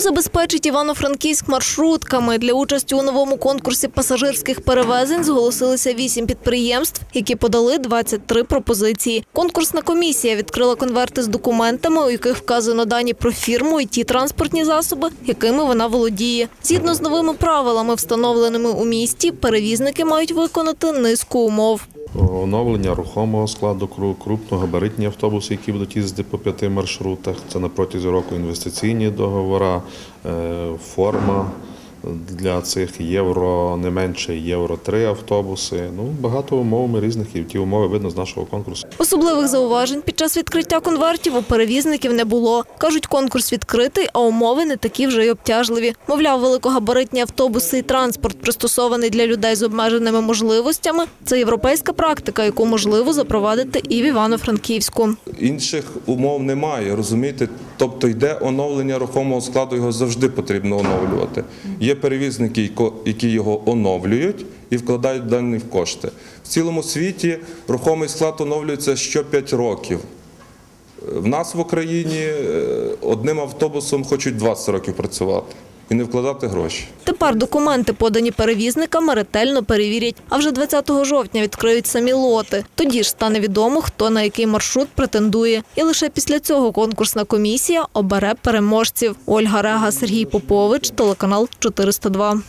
Забезпечить Івано-Франківськ маршрутками для участі у новому конкурсі пасажирських перевезень зголосилися вісім підприємств, які подали 23 пропозиції. Конкурсна комісія відкрила конверти з документами, у яких вказано дані про фірму і ті транспортні засоби, якими вона володіє. Згідно з новими правилами, встановленими у місті, перевізники мають виконати низку умов. Оновлення рухомого складу, кру- крупногабаритні автобуси, які будуть їздити по п'яти маршрутах. Це на протязі року інвестиційні договори, е, форма для цих євро, не менше євро 3 автобуси. Ну, багато умов ми різних і ті умови видно з нашого конкурсу. Особливих зауважень під час відкриття конвертів у перевізників не було. Кажуть, конкурс відкритий, а умови не такі вже й обтяжливі. Мовляв, великогабаритні автобуси і транспорт, пристосований для людей з обмеженими можливостями, це європейська практика, яку можливо запровадити і в Івано-Франківську. Інших умов немає, розумієте? Тобто йде оновлення рухомого складу, його завжди потрібно оновлювати. Є перевізники, які його оновлюють і вкладають дані в кошти. В цілому світі рухомий склад оновлюється що 5 років. В нас в Україні е, одним автобусом хочуть 20 років працювати і не вкладати гроші. Тепер документи, подані перевізниками, ретельно перевірять. А вже 20 жовтня відкриють самі лоти. Тоді ж стане відомо, хто на який маршрут претендує. І лише після цього конкурсна комісія обере переможців. Ольга Рега, Сергій Попович, телеканал 402.